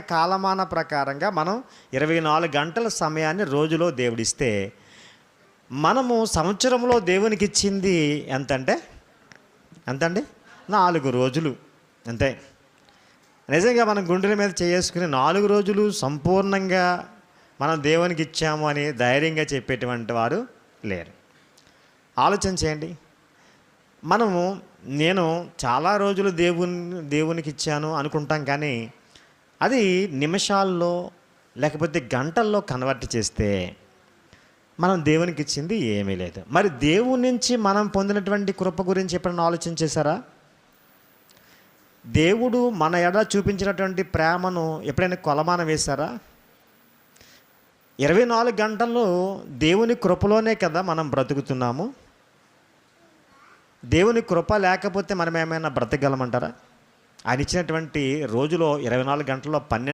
కాలమాన ప్రకారంగా మనం ఇరవై నాలుగు గంటల సమయాన్ని రోజులో దేవుడిస్తే మనము సంవత్సరంలో దేవునికి ఇచ్చింది ఎంతంటే? ఎంతండి? నాలుగు రోజులు. అంతే. నిజంగా మనం గుండెల మీద చేసుకుని నాలుగు రోజులు సంపూర్ణంగా మనం దేవునికి ఇచ్చాము అని ధైర్యంగా చెప్పేటువంటి వారు లేరు. ఆలోచన చేయండి. మనము నేను చాలా రోజులు దేవుని దేవునికి ఇచ్చాను అనుకుంటాం కానీ అది నిమిషాల్లో లేకపోతే గంటల్లో కన్వర్ట్ చేస్తే మనం దేవునికి ఇచ్చింది ఏమీ లేదు. మరి దేవుని నుంచి మనం పొందినటువంటి కృప గురించి ఎప్పుడైనా ఆలోచన చేశారా? దేవుడు మన ఎడ చూపించినటువంటి ప్రేమను ఎప్పుడైనా కొలమానం వేశారా? ఇరవై నాలుగు గంటలు దేవుని కృపలోనే కదా మనం బ్రతుకుతున్నాము? దేవుని కృప లేకపోతే మనం ఏమైనా బ్రతకగలమంటారా? ఆయన ఇచ్చినటువంటి రోజులో ఇరవై నాలుగు గంటల్లో పన్నెండు